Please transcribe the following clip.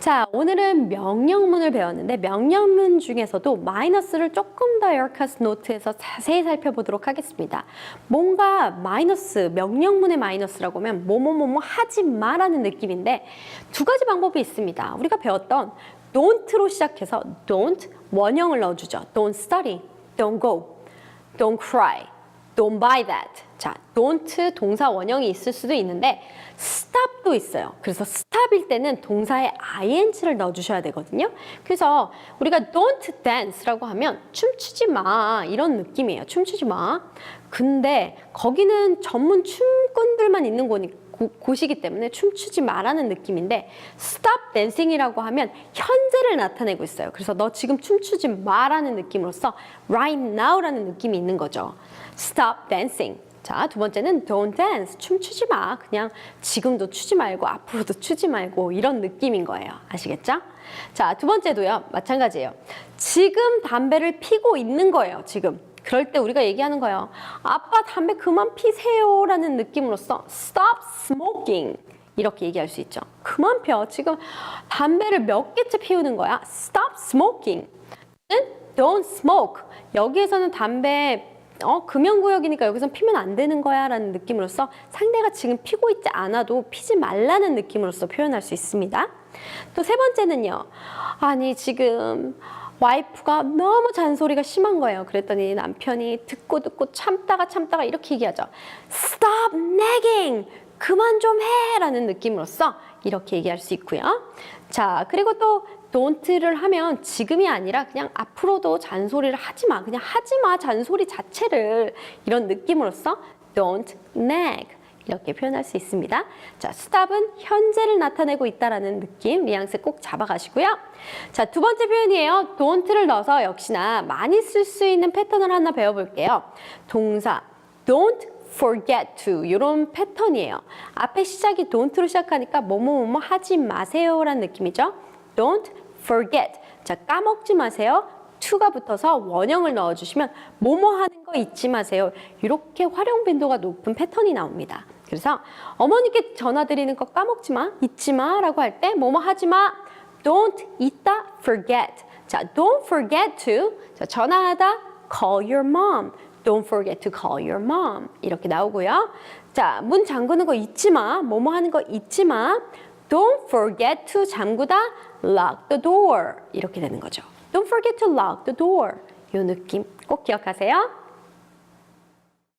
자, 오늘은 명령문을 배웠는데 명령문 중에서도 마이너스를 조금 더 에어카스 노트에서 자세히 살펴보도록 하겠습니다. 뭔가 마이너스, 명령문의 마이너스라고 하면 뭐뭐뭐뭐 하지 마라는 느낌인데 두 가지 방법이 있습니다. 우리가 배웠던 don't로 시작해서 don't 원형을 넣어주죠. don't study, don't go, don't cry, don't buy that. 자, don't 동사 원형이 있을 수도 있는데 stop도 있어요. 그래서 stop일 때는 동사에 ing를 넣어주셔야 되거든요. 그래서 우리가 don't dance라고 하면 춤추지 마 이런 느낌이에요. 춤추지 마. 근데 거기는 전문 춤꾼들만 있는 거니 고- 곳이기 때문에 춤추지 마라는 느낌인데 stop dancing이라고 하면 현재를 나타내고 있어요. 그래서 너 지금 춤추지 마라는 느낌으로써 right now라는 느낌이 있는 거죠. stop dancing. 자, 두 번째는 don't dance. 춤추지 마. 그냥 지금도 추지 말고 앞으로도 추지 말고 이런 느낌인 거예요. 아시겠죠? 자, 두 번째도요. 마찬가지예요. 지금 담배를 피고 있는 거예요. 지금. 그럴 때 우리가 얘기하는 거예요. 아빠 담배 그만 피세요 라는 느낌으로써 stop smoking 이렇게 얘기할 수 있죠. 그만 펴. 지금 담배를 몇 개째 피우는 거야. stop smoking. 는 don't smoke. 여기에서는 담배 어, 금연구역이니까 여기선 피면 안 되는 거야 라는 느낌으로써 상대가 지금 피고 있지 않아도 피지 말라는 느낌으로써 표현할 수 있습니다. 또 세 번째는요. 아니, 지금 와이프가 너무 잔소리가 심한 거예요. 그랬더니 남편이 듣고 듣고 참다가 참다가 이렇게 얘기하죠. Stop nagging! 그만 좀 해! 라는 느낌으로써 이렇게 얘기할 수 있고요. 자, 그리고 또 don't를 하면 지금이 아니라 그냥 앞으로도 잔소리를 하지 마. 그냥 하지 마. 잔소리 자체를 이런 느낌으로써 don't nag. 이렇게 표현할 수 있습니다. 자, stop은 현재를 나타내고 있다라는 느낌, 뉘앙스 꼭 잡아가시고요. 자, 두 번째 표현이에요. don't를 넣어서 역시나 많이 쓸 수 있는 패턴을 하나 배워볼게요. 동사 don't forget to 이런 패턴이에요. 앞에 시작이 don't로 시작하니까 뭐뭐뭐뭐 하지 마세요라는 느낌이죠. don't forget. 자, 까먹지 마세요. to가 붙어서 원형을 넣어주시면 뭐뭐 하는 거 잊지 마세요. 이렇게 활용 빈도가 높은 패턴이 나옵니다. 그래서 어머니께 전화 드리는 거 까먹지 마, 잊지 마 라고 할 때 뭐뭐 하지 마, don't 잊다, forget. 자, don't forget to 자, 전화하다 call your mom. Don't forget to call your mom. 이렇게 나오고요. 자, 문 잠그는 거 잊지 마. 뭐뭐 하는 거 잊지 마. Don't forget to 잠그다 lock the door. 이렇게 되는 거죠. Don't forget to lock the door. 이 느낌 꼭 기억하세요.